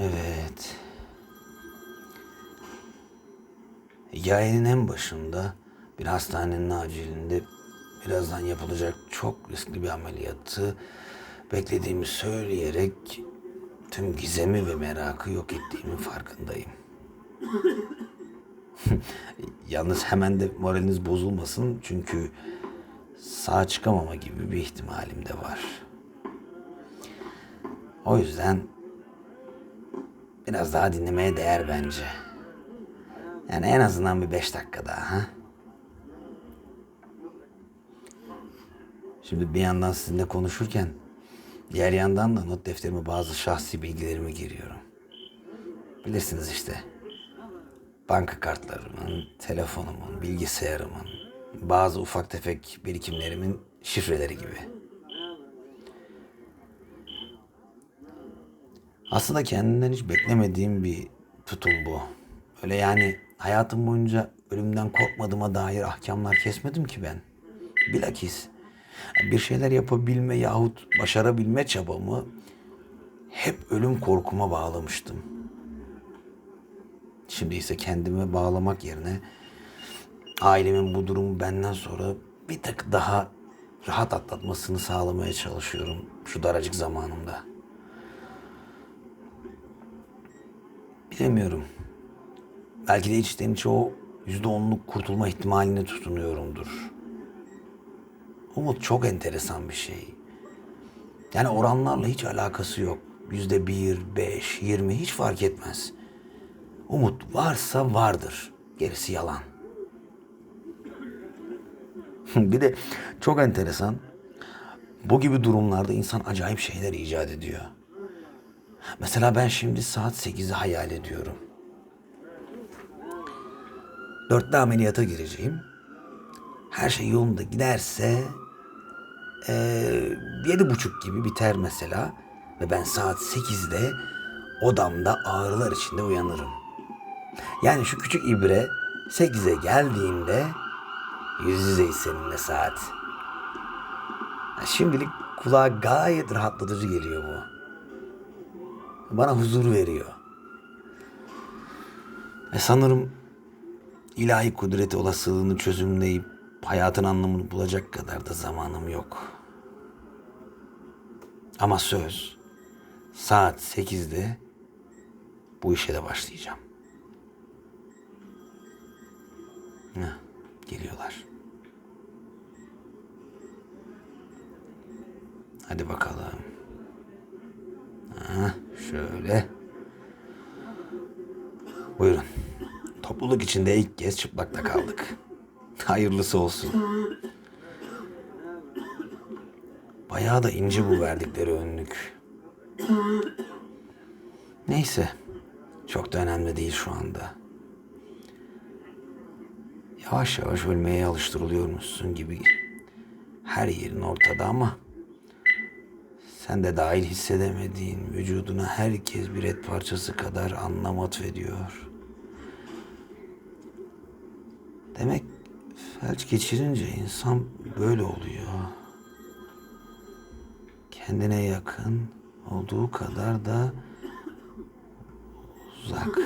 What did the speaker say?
Evet. Hikayenin en başında bir hastanenin acilinde birazdan yapılacak çok riskli bir ameliyatı beklediğimi söyleyerek tüm gizemi ve merakı yok ettiğimin farkındayım. Yalnız hemen de moraliniz bozulmasın çünkü sağ çıkamama gibi bir ihtimalim de var. O yüzden biraz daha dinlemeye değer bence. Yani en azından bir beş dakika daha. Ha? Şimdi bir yandan sizinle konuşurken diğer yandan da not defterime bazı şahsi bilgilerimi giriyorum. Bilirsiniz işte. Banka kartlarımın, telefonumun, bilgisayarımın, bazı ufak tefek birikimlerimin şifreleri gibi. Aslında kendinden hiç beklemediğim bir tutum bu. Öyle yani hayatım boyunca ölümden korkmadığıma dair ahkamlar kesmedim ki ben. Bilakis bir şeyler yapabilme yahut başarabilme çabamı hep ölüm korkuma bağlamıştım. Şimdi ise kendime bağlamak yerine ailemin bu durumu benden sonra bir tık daha rahat atlatmasını sağlamaya çalışıyorum şu daracık zamanımda. Bilemiyorum. Belki de içten içe o yüzde onluk kurtulma ihtimaline tutunuyorumdur. Umut çok enteresan bir şey. Yani oranlarla hiç alakası yok. Yüzde bir, beş, yirmi hiç fark etmez. Umut varsa vardır. Gerisi yalan. bir de çok enteresan. Bu gibi durumlarda insan acayip şeyler icat ediyor. Mesela ben şimdi saat 8'i hayal ediyorum. Dörtte ameliyata gireceğim. Her şey yolunda giderse eee, yedi buçuk gibi biter mesela. Ve ben saat 8'de odamda ağrılar içinde uyanırım. Yani şu küçük ibre 8'e geldiğinde yüz yüzeyiz seninle saat. Şimdilik kulağa gayet rahatlatıcı geliyor bu bana huzur veriyor. Ve sanırım ilahi kudreti olasılığını çözümleyip hayatın anlamını bulacak kadar da zamanım yok. Ama söz saat 8'de bu işe de başlayacağım. Heh, geliyorlar. Hadi bakalım. Ha, şöyle. Buyurun. Topluluk içinde ilk kez çıplakta kaldık. Hayırlısı olsun. Bayağı da ince bu verdikleri önlük. Neyse. Çok da önemli değil şu anda. Yavaş yavaş ölmeye alıştırılıyormuşsun gibi. Her yerin ortada ama sen de dahil hissedemediğin vücuduna herkes bir et parçası kadar anlam atfediyor. Demek felç geçirince insan böyle oluyor. Kendine yakın olduğu kadar da uzak.